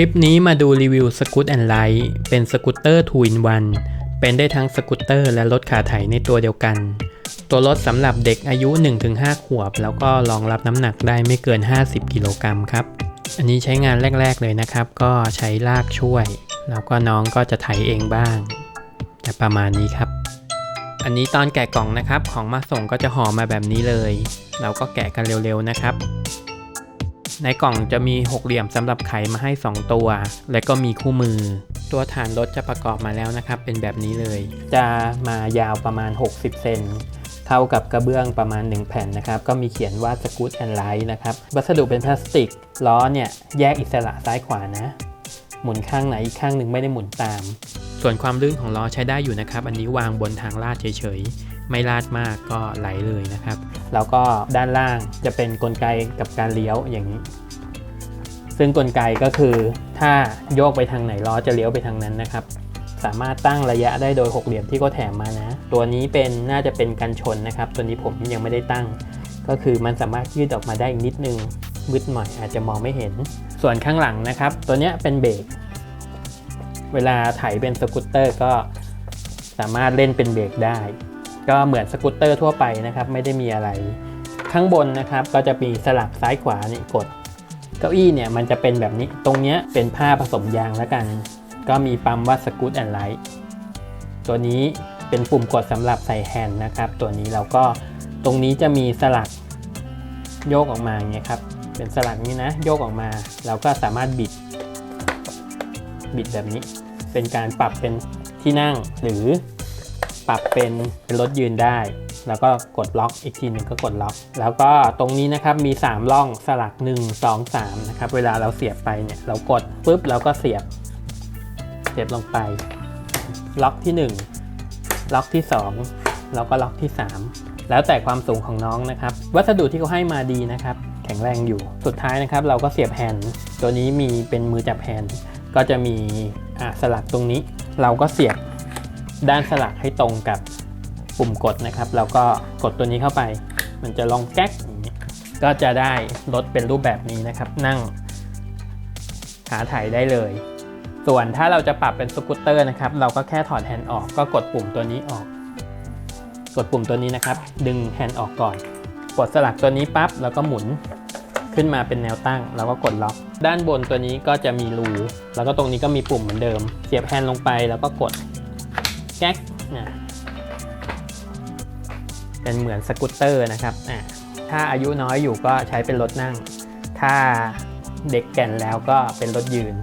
ลิปนี้มาดูรีวิวสกูตแอนไลท์เป็นสกูตเตอร์ทูอินวันเป็นได้ทั้งสกูตเตอร์และรถขาไถในตัวเดียวกัน ตัวรถสำหรับเด็กอายุ 1-5 ขวบ แล้วก็รองรับน้ำหนักได้ไม่เกิน 50 กิโลกรัมครับ อันนี้ใช้งานแรก ๆ เลยนะครับ ก็ใช้ลากช่วย แล้วก็น้องก็จะไถเองบ้าง แต่ประมาณนี้ครับ อันนี้ตอนแกะกล่องนะครับ ของมาส่งก็จะห่อมาแบบนี้เลย เราก็แกะกันเร็วๆนะครับ ในกล่องจะมีหกเหลี่ยมสำหรับไขมาให้ 2 ตัว และก็มีคู่มือ ตัวฐานรถจะประกอบมาแล้วนะครับ เป็นแบบนี้เลย จะมายาวประมาณ 60 เซนเท่ากับกระเบื้องประมาณ 1 แผ่นนะครับ ก็มีเขียนว่าสกูตแอนไลท์นะครับ วัสดุเป็นพลาสติก ล้อเนี่ยแยกอิสระซ้ายขวานะ หมุนข้างไหนอีกข้างหนึ่งไม่ได้หมุนตาม ส่วนความลื่นของล้อใช้ได้อยู่นะครับ อันนี้วางบนทางลาดเฉย ไม่ลาดมากก็ไหลเลยนะครับ แล้วก็ด้านล่างจะเป็นกลไกกับการเลี้ยวอย่างนี้ ซึ่งกลไกก็คือถ้าโยกไปทางไหนล้อจะเลี้ยวไปทางนั้นนะครับ สามารถตั้งระยะได้โดยหกเหลี่ยมที่เขาแถมมานะ ตัวนี้เป็นน่าจะเป็นกันชนนะครับ ตัวนี้ผมยังไม่ได้ตั้ง ก็คือมันสามารถยืดออกมาได้อีกนิดนึงมืดหน่อยอาจจะมองไม่เห็น ส่วนข้างหลังนะครับ ตัวนี้เป็นเบรกเวลาไถเป็นสกูตเตอร์ก็สามารถเล่นเป็นเบรกได้ ก็เหมือนสกูตเตอร์ทั่วไปนะครับ ไม่ได้มีอะไร ข้างบนนะครับก็จะมีสลักซ้ายขวานี่กด เก้าอี้เนี่ยมันจะเป็นแบบนี้ตรงเนี้ยเป็นผ้าผสมยางแล้วกัน ก็มีปั๊มว่าสกูตแอนไลท์ตัวนี้เป็นปุ่มกดสำหรับใส่แฮนด์นะครับ ตัวนี้เราก็ตรงนี้จะมีสลักโยกออกมาเงี้ยครับเป็นสลักนี้นะโยกออกมา เราก็สามารถบิด บิดแบบนี้ เป็นการปรับเป็นที่นั่งหรือ ปรับเป็นเป็นรถยืนได้ แล้วก็กดล็อกอีกทีหนึ่งก็กดล็อก แล้วก็ตรงนี้นะครับมี3ร่องสลัก 1 2 3นะครับเวลาเราเสียบไปเนี่ยเรากดปุ๊บเราก็เสียบ เสียบลงไป ล็อกที่ 1 ล็อกที่ 2 แล้วก็ล็อกที่ 3 แล้วแต่ความสูงของน้องนะครับ วัสดุที่เขาให้มาดีนะครับ แข็งแรงอยู่สุดท้ายนะครับ เราก็เสียบแฮนด์ตัวนี้มีเป็นมือจับแฮนด์ก็จะมีอะสลักตรงนี้ เราก็เสียบ ด้านสลักให้ตรงกับปุ่มกดนะครับ แล้วก็กดตัวนี้เข้าไป มันจะลองแก๊กอย่างนี้ก็จะได้รถเป็นรูปแบบนี้นะครับ นั่งขาถ่ายได้เลย ส่วนถ้าเราจะปรับเป็นสกูตเตอร์นะครับ เราก็แค่ถอดแฮนด์ออกก็กดปุ่มตัวนี้ออก กดปุ่มตัวนี้นะครับ ดึงแฮนด์ออกก่อน กดสลักตัวนี้ปั๊บแล้วก็หมุนขึ้นมาเป็นแนวตั้ง แล้วก็กดล็อก ด้านบนตัวนี้ก็จะมีรูแล้วก็ตรงนี้ก็มีปุ่มเหมือนเดิม เสียบแฮนด์ลงไปแล้วก็กด แก๊กนะเป็นเหมือนสกูตเตอร์นะครับถ้าอายุน้อยอยู่ก็ใช้เป็นรถนั่ง ถ้าเด็กแก่นแล้วก็เป็นรถยืน